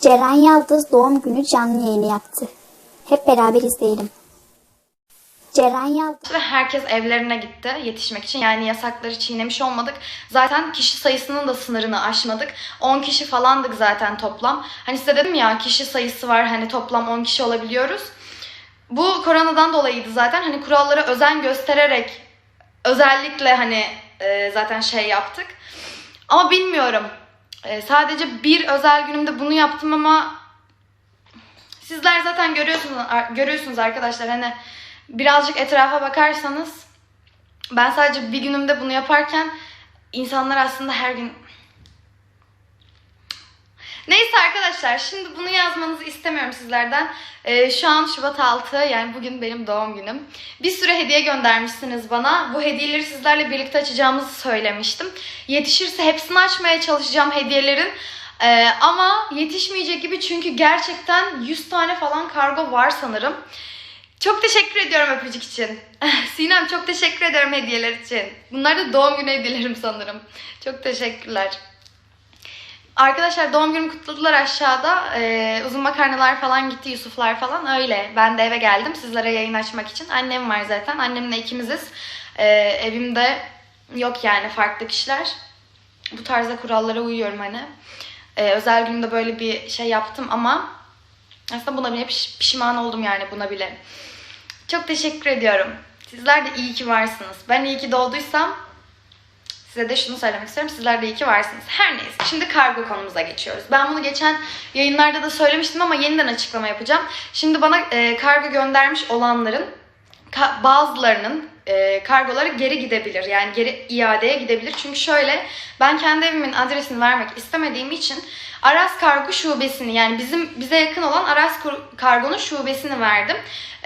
Ceren Yaldız doğum günü canlı yayını yaptı. Hep beraber izleyelim. Ceren Yaldız ve herkes evlerine gitti yetişmek için. Yani yasakları çiğnemiş olmadık. Zaten kişi sayısının da sınırını aşmadık. 10 kişi falandık zaten toplam. Hani size dedim ya kişi sayısı var hani toplam 10 kişi olabiliyoruz. Bu koronadan dolayıydı zaten. Hani kurallara özen göstererek özellikle hani e, zaten şey yaptık. Ama bilmiyorum. E, sadece bir özel günümde bunu yaptım ama sizler zaten görüyorsunuz görüyorsunuz arkadaşlar. Hani birazcık etrafa bakarsanız ben sadece bir günümde bunu yaparken insanlar aslında her gün Neyse arkadaşlar şimdi bunu yazmanızı istemiyorum sizlerden. Ee, şu an Şubat 6 yani bugün benim doğum günüm. Bir sürü hediye göndermişsiniz bana. Bu hediyeleri sizlerle birlikte açacağımızı söylemiştim. Yetişirse hepsini açmaya çalışacağım hediyelerin. Ee, ama yetişmeyecek gibi çünkü gerçekten 100 tane falan kargo var sanırım. Çok teşekkür ediyorum öpücük için. Sinem çok teşekkür ederim hediyeler için. Bunlar da doğum günü hediyelerim sanırım. Çok teşekkürler. Arkadaşlar doğum günümü kutladılar aşağıda. Ee, uzun makarnalar falan gitti, Yusuflar falan öyle. Ben de eve geldim sizlere yayın açmak için. Annem var zaten. Annemle ikimiziz. Ee, evimde yok yani farklı kişiler. Bu tarzda kurallara uyuyorum hani. Ee, özel günümde böyle bir şey yaptım ama aslında buna bile piş- pişman oldum yani buna bile. Çok teşekkür ediyorum. Sizler de iyi ki varsınız. Ben iyi ki doğduysam size de şunu söylemek istiyorum. Sizler de iyi ki varsınız. Her neyse. Şimdi kargo konumuza geçiyoruz. Ben bunu geçen yayınlarda da söylemiştim ama yeniden açıklama yapacağım. Şimdi bana e, kargo göndermiş olanların ka- bazılarının e, kargoları geri gidebilir. Yani geri iadeye gidebilir. Çünkü şöyle ben kendi evimin adresini vermek istemediğim için Aras Kargo şubesini yani bizim bize yakın olan Aras Kargo'nun şubesini verdim.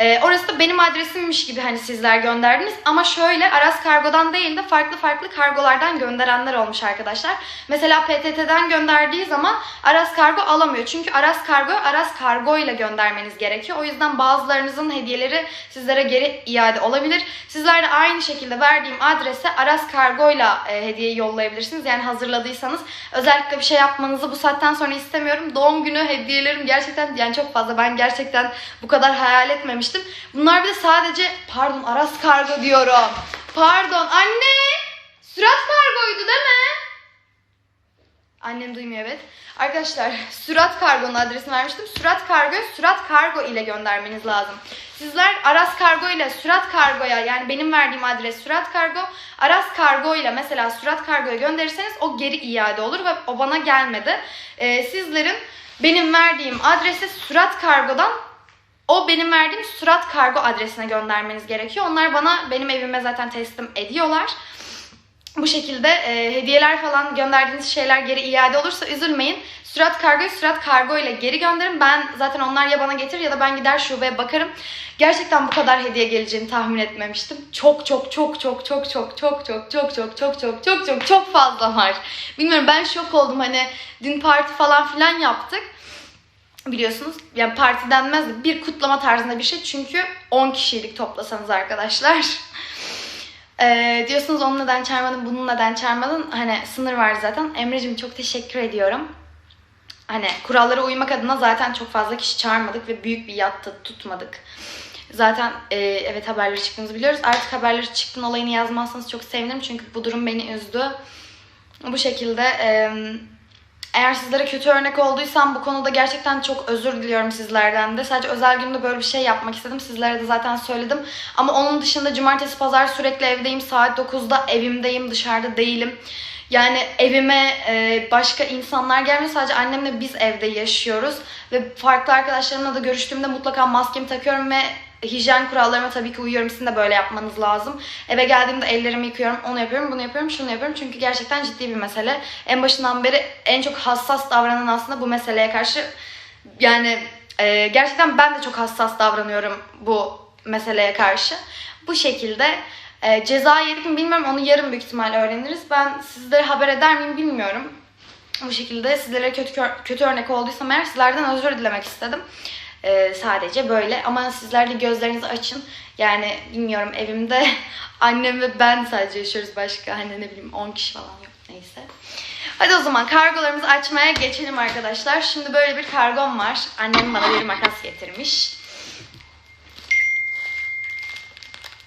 Ee, orası da benim adresimmiş gibi hani sizler gönderdiniz. Ama şöyle Aras Kargo'dan değil de farklı farklı kargolardan gönderenler olmuş arkadaşlar. Mesela PTT'den gönderdiği zaman Aras Kargo alamıyor. Çünkü Aras Kargo Aras Kargo ile göndermeniz gerekiyor. O yüzden bazılarınızın hediyeleri sizlere geri iade olabilir. Sizler de aynı şekilde verdiğim adrese Aras Kargo ile e, hediyeyi yollayabilirsiniz. Yani hazırladıysanız özellikle bir şey yapmanızı bu saatten sonra istemiyorum. Doğum günü hediyelerim gerçekten yani çok fazla. Ben gerçekten bu kadar hayal etmemiştim. Bunlar bir de sadece pardon Aras Kargo diyorum. Pardon anne. Sürat kargoydu değil mi? Annem duymuyor evet. Arkadaşlar Sürat Kargo'nun adresini vermiştim. Sürat Kargo, Sürat Kargo ile göndermeniz lazım. Sizler Aras Kargo ile Sürat Kargo'ya yani benim verdiğim adres Sürat Kargo, Aras Kargo ile mesela Sürat Kargo'ya gönderirseniz o geri iade olur ve o bana gelmedi. Ee, sizlerin benim verdiğim adrese Sürat Kargo'dan o benim verdiğim Sürat Kargo adresine göndermeniz gerekiyor. Onlar bana benim evime zaten teslim ediyorlar. Bu şekilde e, hediyeler falan gönderdiğiniz şeyler geri iade olursa üzülmeyin. Sürat kargoyu sürat kargo ile geri gönderin. Ben zaten onlar ya bana getir ya da ben gider şubeye bakarım. Gerçekten bu kadar hediye geleceğini tahmin etmemiştim. Çok çok çok çok çok çok çok çok çok çok çok çok çok çok çok fazla var. Bilmiyorum ben şok oldum hani dün parti falan filan yaptık. Biliyorsunuz yani parti denmez bir kutlama tarzında bir şey çünkü 10 kişilik toplasanız arkadaşlar. Ee, diyorsunuz onu neden çağırmadın, bunu neden çağırmadın? Hani sınır var zaten. Emre'cim çok teşekkür ediyorum. Hani kurallara uymak adına zaten çok fazla kişi çağırmadık ve büyük bir yatta tutmadık. Zaten e, evet haberleri çıktığımızı biliyoruz. Artık haberleri çıktığın olayını yazmazsanız çok sevinirim. Çünkü bu durum beni üzdü. Bu şekilde e, eğer sizlere kötü örnek olduysam bu konuda gerçekten çok özür diliyorum sizlerden de. Sadece özel günde böyle bir şey yapmak istedim. Sizlere de zaten söyledim. Ama onun dışında cumartesi pazar sürekli evdeyim. Saat 9'da evimdeyim. Dışarıda değilim. Yani evime e, başka insanlar gelmiyor. Sadece annemle biz evde yaşıyoruz. Ve farklı arkadaşlarımla da görüştüğümde mutlaka maskemi takıyorum ve hijyen kurallarıma tabii ki uyuyorum. Sizin de böyle yapmanız lazım. Eve geldiğimde ellerimi yıkıyorum. Onu yapıyorum, bunu yapıyorum, şunu yapıyorum. Çünkü gerçekten ciddi bir mesele. En başından beri en çok hassas davranan aslında bu meseleye karşı. Yani e, gerçekten ben de çok hassas davranıyorum bu meseleye karşı. Bu şekilde e, ceza yedik mi bilmiyorum. Onu yarın büyük ihtimalle öğreniriz. Ben sizlere haber eder miyim bilmiyorum. Bu şekilde sizlere kötü kötü örnek olduysam eğer sizlerden özür dilemek istedim. Ee, sadece böyle ama sizler de gözlerinizi açın. Yani bilmiyorum evimde annem ve ben sadece yaşıyoruz başka hani ne bileyim 10 kişi falan yok neyse. Hadi o zaman kargolarımızı açmaya geçelim arkadaşlar. Şimdi böyle bir kargom var. Annem bana bir makas getirmiş.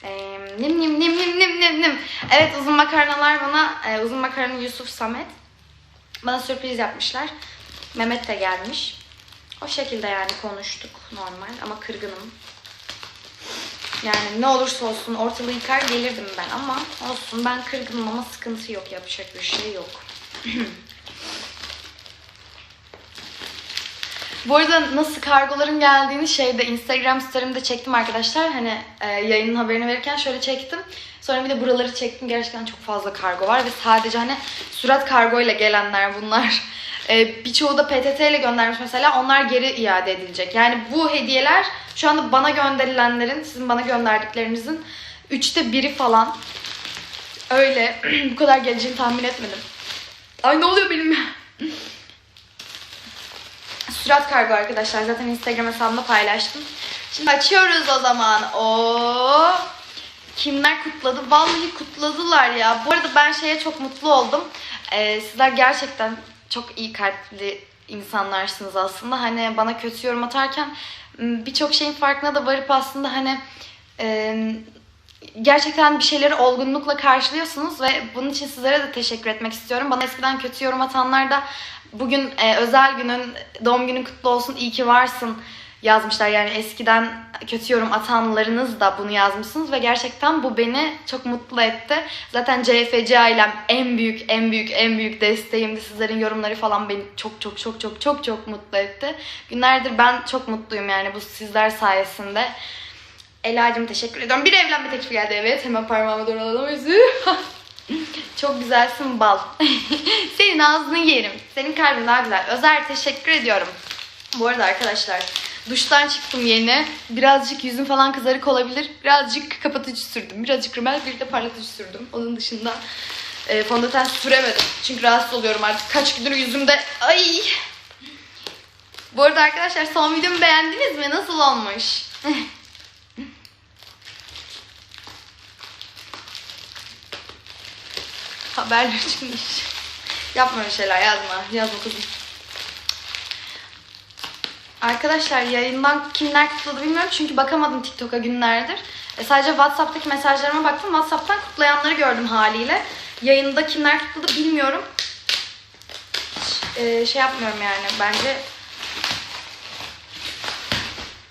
Ee, nim nim nim nim nim nim nim. Evet uzun makarnalar bana, e, uzun makarna Yusuf Samet. Bana sürpriz yapmışlar. Mehmet de gelmiş. O şekilde yani konuştuk normal ama kırgınım. Yani ne olursa olsun ortalığı yıkar gelirdim ben ama olsun ben kırgınım ama sıkıntı yok yapacak bir şey yok. Bu arada nasıl kargoların geldiğini şeyde Instagram story'imde çektim arkadaşlar. Hani e, yayının haberini verirken şöyle çektim. Sonra bir de buraları çektim. Gerçekten çok fazla kargo var ve sadece hani surat kargo ile gelenler bunlar. E, birçoğu da PTT ile göndermiş mesela. Onlar geri iade edilecek. Yani bu hediyeler şu anda bana gönderilenlerin, sizin bana gönderdiklerinizin üçte biri falan. Öyle. bu kadar geleceğini tahmin etmedim. Ay ne oluyor benim ya? Surat kargo arkadaşlar. Zaten Instagram hesabımda paylaştım. Şimdi açıyoruz o zaman. O Kimler kutladı? Vallahi kutladılar ya. Bu arada ben şeye çok mutlu oldum. Ee, sizler gerçekten çok iyi kalpli insanlarsınız aslında. Hani bana kötü yorum atarken birçok şeyin farkına da varıp aslında hani e, gerçekten bir şeyleri olgunlukla karşılıyorsunuz ve bunun için sizlere de teşekkür etmek istiyorum. Bana eskiden kötü yorum atanlar da bugün e, özel günün, doğum günün kutlu olsun, iyi ki varsın yazmışlar. Yani eskiden kötü yorum atanlarınız da bunu yazmışsınız ve gerçekten bu beni çok mutlu etti. Zaten CFC ailem en büyük, en büyük, en büyük desteğimdi. Sizlerin yorumları falan beni çok çok çok çok çok çok mutlu etti. Günlerdir ben çok mutluyum yani bu sizler sayesinde. Ela'cığım teşekkür ediyorum. Bir evlenme teklifi geldi evet. Hemen parmağıma doğru alalım yüzü. Çok güzelsin bal. Senin ağzını yerim. Senin kalbin daha güzel. Özer teşekkür ediyorum. Bu arada arkadaşlar duştan çıktım yeni. Birazcık yüzüm falan kızarık olabilir. Birazcık kapatıcı sürdüm. Birazcık rimel bir de parlatıcı sürdüm. Onun dışında e, fondöten süremedim. Çünkü rahatsız oluyorum artık. Kaç gündür yüzümde. Ay. Bu arada arkadaşlar son videomu beğendiniz mi? Nasıl olmuş? Haberler iş. Yapma öyle şeyler yazma. Yazma kızım. Arkadaşlar yayından kimler kutladı bilmiyorum çünkü bakamadım TikTok'a günlerdir. E, sadece WhatsApp'taki mesajlarıma baktım. WhatsApp'tan kutlayanları gördüm haliyle. Yayında kimler kutladı bilmiyorum. E, şey yapmıyorum yani bence.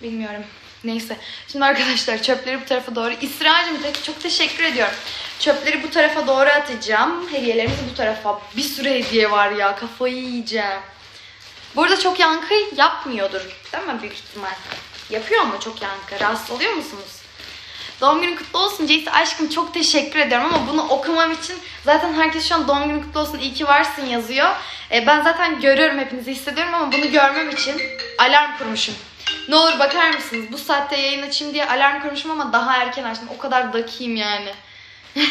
Bilmiyorum. Neyse. Şimdi arkadaşlar çöpleri bu tarafa doğru. İsra'cığım çok teşekkür ediyorum. Çöpleri bu tarafa doğru atacağım. Hediyelerimizi bu tarafa. Bir sürü hediye var ya. Kafayı yiyeceğim. Bu arada çok yankı yapmıyordur. Değil mi büyük ihtimal? Yapıyor mu çok yankı? Rahatsız oluyor musunuz? Doğum günün kutlu olsun Ceysi aşkım çok teşekkür ediyorum ama bunu okumam için zaten herkes şu an doğum günün kutlu olsun iyi ki varsın yazıyor. E, ben zaten görüyorum hepinizi hissediyorum ama bunu görmem için alarm kurmuşum. Ne olur bakar mısınız? Bu saatte yayın açayım diye alarm kurmuşum ama daha erken açtım. O kadar dakiyim yani.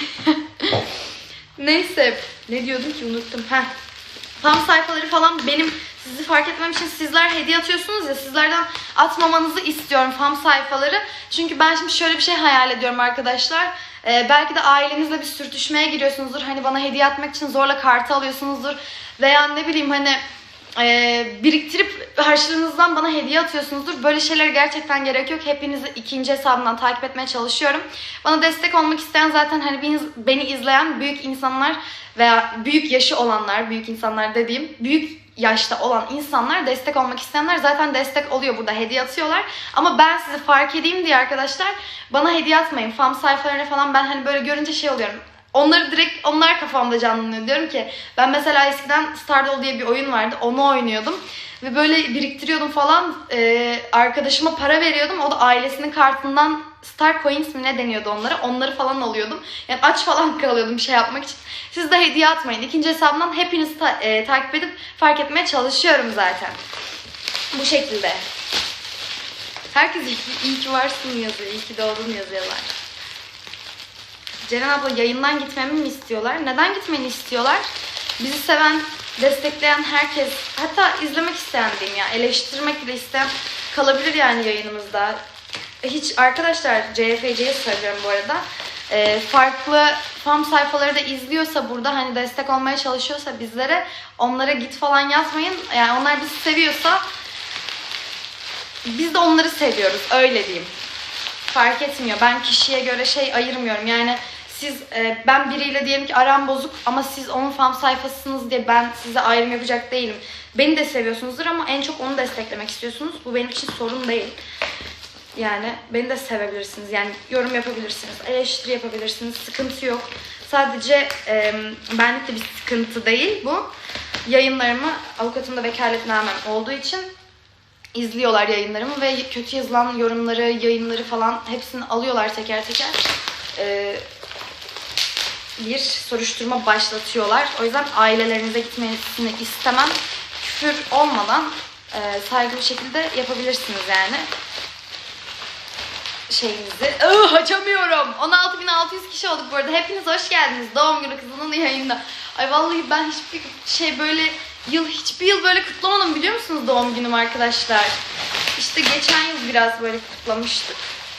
Neyse. Ne diyordum ki unuttum. Heh. Tam sayfaları falan benim sizi fark etmem için sizler hediye atıyorsunuz ya sizlerden atmamanızı istiyorum fam sayfaları. Çünkü ben şimdi şöyle bir şey hayal ediyorum arkadaşlar. Ee, belki de ailenizle bir sürtüşmeye giriyorsunuzdur. Hani bana hediye atmak için zorla kartı alıyorsunuzdur. Veya ne bileyim hani e, biriktirip harçlığınızdan bana hediye atıyorsunuzdur. Böyle şeyler gerçekten gerek yok. Hepinizi ikinci hesabından takip etmeye çalışıyorum. Bana destek olmak isteyen zaten hani beni, izleyen büyük insanlar veya büyük yaşı olanlar, büyük insanlar dediğim büyük yaşta olan insanlar destek olmak isteyenler zaten destek oluyor burada hediye atıyorlar. Ama ben sizi fark edeyim diye arkadaşlar bana hediye atmayın. Fam sayfalarına falan ben hani böyle görünce şey oluyorum. Onları direkt onlar kafamda canlanıyor. Diyorum ki ben mesela eskiden Stardoll diye bir oyun vardı. Onu oynuyordum. Ve böyle biriktiriyordum falan. Ee, arkadaşıma para veriyordum. O da ailesinin kartından Star Coins mi ne deniyordu onlara. Onları falan alıyordum. Yani aç falan kalıyordum şey yapmak için. Siz de hediye atmayın. İkinci hesabımdan hepinizi ta- e, takip edip fark etmeye çalışıyorum zaten. Bu şekilde. Herkes iyi, iyi ki varsın yazıyor. İyi ki doğdun yazıyorlar. Ceren abla yayından gitmemi mi istiyorlar? Neden gitmeni istiyorlar? Bizi seven, destekleyen herkes, hatta izlemek isteyen diyeyim ya, eleştirmek bile isteyen kalabilir yani yayınımızda. Hiç arkadaşlar CFC'ye söylüyorum bu arada. e, farklı fan sayfaları da izliyorsa burada hani destek olmaya çalışıyorsa bizlere onlara git falan yazmayın. Yani onlar bizi seviyorsa biz de onları seviyoruz öyle diyeyim. Fark etmiyor. Ben kişiye göre şey ayırmıyorum. Yani siz e, ben biriyle diyelim ki aram bozuk ama siz onun fan sayfasısınız diye ben size ayrım yapacak değilim. Beni de seviyorsunuzdur ama en çok onu desteklemek istiyorsunuz. Bu benim için sorun değil. Yani beni de sevebilirsiniz. Yani yorum yapabilirsiniz, eleştiri yapabilirsiniz. Sıkıntı yok. Sadece e, benlikte bir sıkıntı değil bu. Yayınlarımı avukatımda vekaletnamem olduğu için izliyorlar yayınlarımı ve kötü yazılan yorumları, yayınları falan hepsini alıyorlar teker teker. Ee, bir soruşturma başlatıyorlar. O yüzden ailelerinize gitmesini istemem. Küfür olmadan e, saygılı şekilde yapabilirsiniz yani şeyimizi. Ih, açamıyorum. 16.600 kişi olduk bu arada. Hepiniz hoş geldiniz. Doğum günü kızının yayında. Ay vallahi ben hiçbir şey böyle yıl hiçbir yıl böyle kutlamadım biliyor musunuz doğum günüm arkadaşlar. İşte geçen yıl biraz böyle kutlamıştık.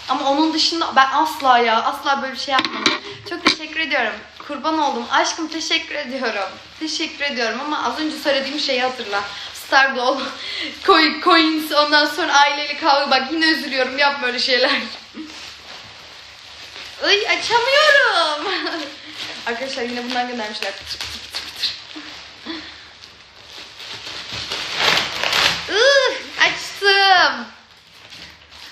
Ama onun dışında ben asla ya asla böyle bir şey yapmadım. Çok teşekkür ediyorum. Kurban oldum. Aşkım teşekkür ediyorum. Teşekkür ediyorum ama az önce söylediğim şeyi hatırla. Stardoll, coin, coins, ondan sonra aileli kavga. Bak yine üzülüyorum. Yapma öyle şeyler. Ay açamıyorum. Arkadaşlar yine bundan göndermişler. Açtım.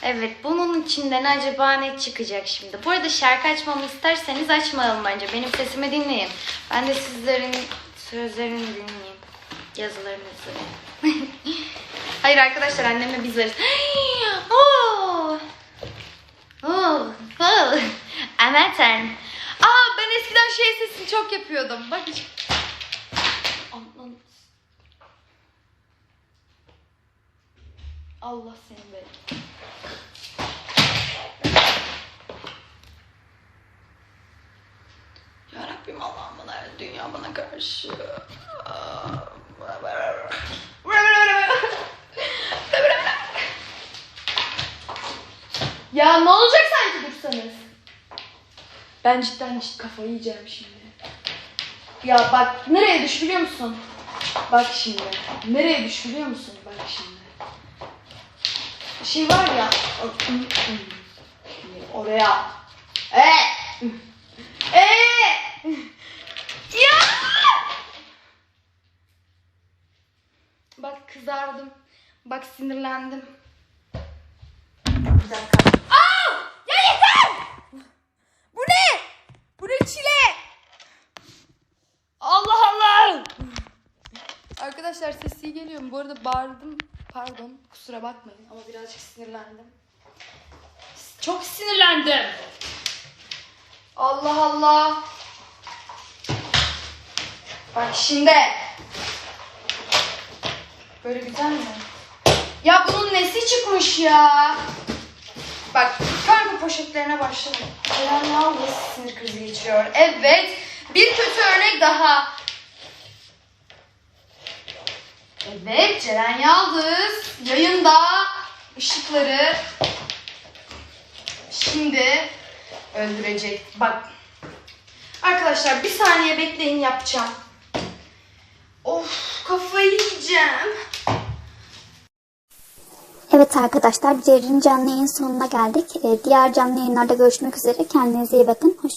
Evet bunun içinden acaba ne çıkacak şimdi? Bu arada şarkı açmamı isterseniz açmayalım bence. Benim sesimi dinleyin. Ben de sizlerin sözlerini dinleyeyim. Yazılarınızı. Hayır arkadaşlar annemle biz varız. Oo. Oo. Oo. Aman tanrım. Aa ben eskiden şey sesini çok yapıyordum. Bak. Allah seni be. Ya Rabbim Allah'ım bana dünya bana karşı. Ya ne olacak sanki dursanız? Ben cidden cidden kafayı yiyeceğim şimdi. Ya bak nereye düş biliyor musun? Bak şimdi. Nereye düş biliyor musun? Bak şimdi. Şey var ya. Oraya. E. E. Ya. Bak kızardım. Bak sinirlendim. Bir dakika. Aa! Ya yeter! Bu ne? Bu ne çile? Allah Allah! Arkadaşlar ses iyi geliyor mu? Bu arada bağırdım. Pardon. Kusura bakmayın ama birazcık sinirlendim. Çok sinirlendim. Allah Allah. Bak şimdi. Böyle güzel mi? Ya bunun nesi çıkmış ya? Bak kargo poşetlerine başladım. Ceren Yalnız sinir krizi geçiriyor. Evet. Bir kötü örnek daha. Evet Ceren Yaldız yayında ışıkları şimdi öldürecek. Bak arkadaşlar bir saniye bekleyin yapacağım. Of kafayı yiyeceğim. Evet arkadaşlar Ceren'in canlı yayın sonuna geldik. Ee, diğer canlı yayınlarda görüşmek üzere. Kendinize iyi bakın. Hoşçakalın.